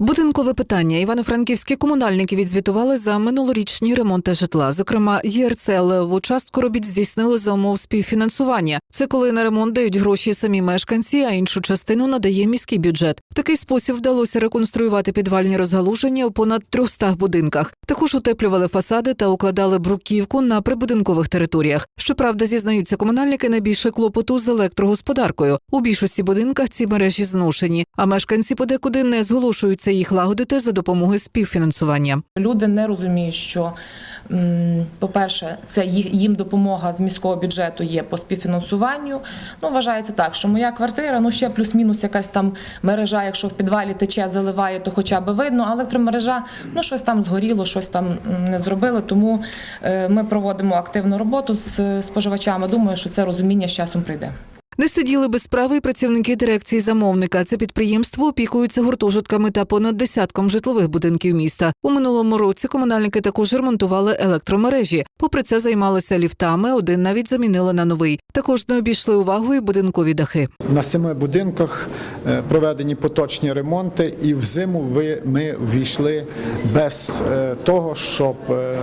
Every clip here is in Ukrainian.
Будинкове питання івано-франківські комунальники відзвітували за минулорічні ремонти житла. Зокрема, ЄРЦЛ в участку робіт здійснили за умов співфінансування. Це коли на ремонт дають гроші самі мешканці, а іншу частину надає міський бюджет. В такий спосіб вдалося реконструювати підвальні розгалуження у понад 300 будинках. Також утеплювали фасади та укладали бруківку на прибудинкових територіях. Щоправда, зізнаються комунальники найбільше клопоту з електрогосподаркою. У більшості будинках ці мережі зношені, а мешканці подекуди не зголошуються їх лагодити за допомогою співфінансування. Люди не розуміють, що, по-перше, це їм допомога з міського бюджету є по співфінансуванню. Ну, вважається так, що моя квартира, ну ще плюс-мінус якась там мережа, якщо в підвалі тече, заливає, то хоча б видно. А електромережа, ну щось там згоріло, щось там не зробили. Тому е, ми проводимо активну роботу з споживачами. Думаю, що це розуміння з часом прийде. Не сиділи без справи й працівники дирекції замовника. Це підприємство опікується гуртожитками та понад десятком житлових будинків міста. У минулому році комунальники також ремонтували електромережі. Попри це займалися ліфтами, один навіть замінили на новий. Також не обійшли увагою будинкові дахи. На семи будинках е, проведені поточні ремонти, і в зиму ви- ми ввійшли без е, того, щоб е,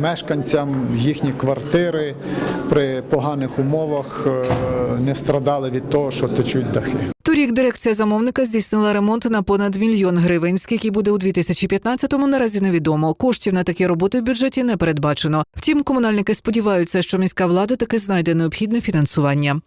мешканцям їхні квартири при поганих умовах е, не страдали від того, що течуть дахи. Торік дирекція замовника здійснила ремонт на понад мільйон гривень. Скільки буде у 2015-му, наразі невідомо. Коштів на такі роботи в бюджеті не передбачено. Втім, комунальники сподіваються, що міська влада таки знайде необхідне фінансування.